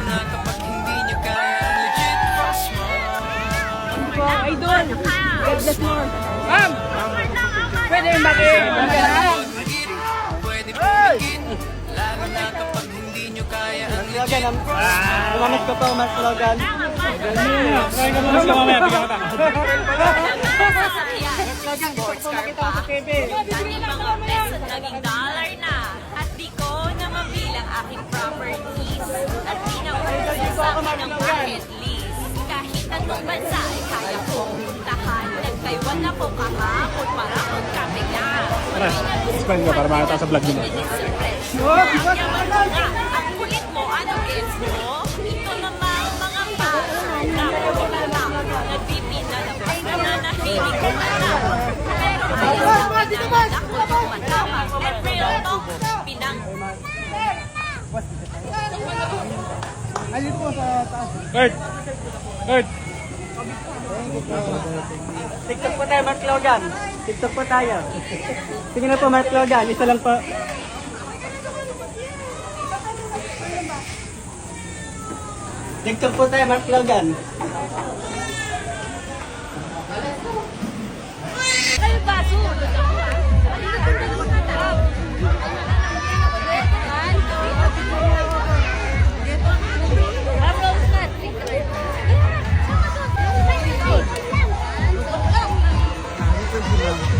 na kapag hindi nyo kaya Legit fast mo Po, idol. God bless mo. Ma'am! Pwede maki... Pwede pumigit Lalo na kapag hindi nyo kaya Ang Slogan, ang umanit ko po, mas slogan. Try ka muna sila mamaya, bigyan kita. Sports car pa. Naging dollar na. Sa akin ang bucket list. Kahit anong bansa ay kaya kong puntahan. Nag-Taiwan ako kahapon para magkapila. Tara, spend ka para makita sa vlog nila. Ang kulit mo, ano gets mo? Ito namang mga bata, tapos bata, nagpipinalabas na nanahimik ko na lang. Pero ngayon, pinanganak ko yung matapang. And real talk, pinang... Kurt! Kurt! TikTok po tayo, Mark Logan. TikTok po tayo. Sige na po, Mark Logan. Isa lang po. TikTok po tayo, Mark Logan. Woo!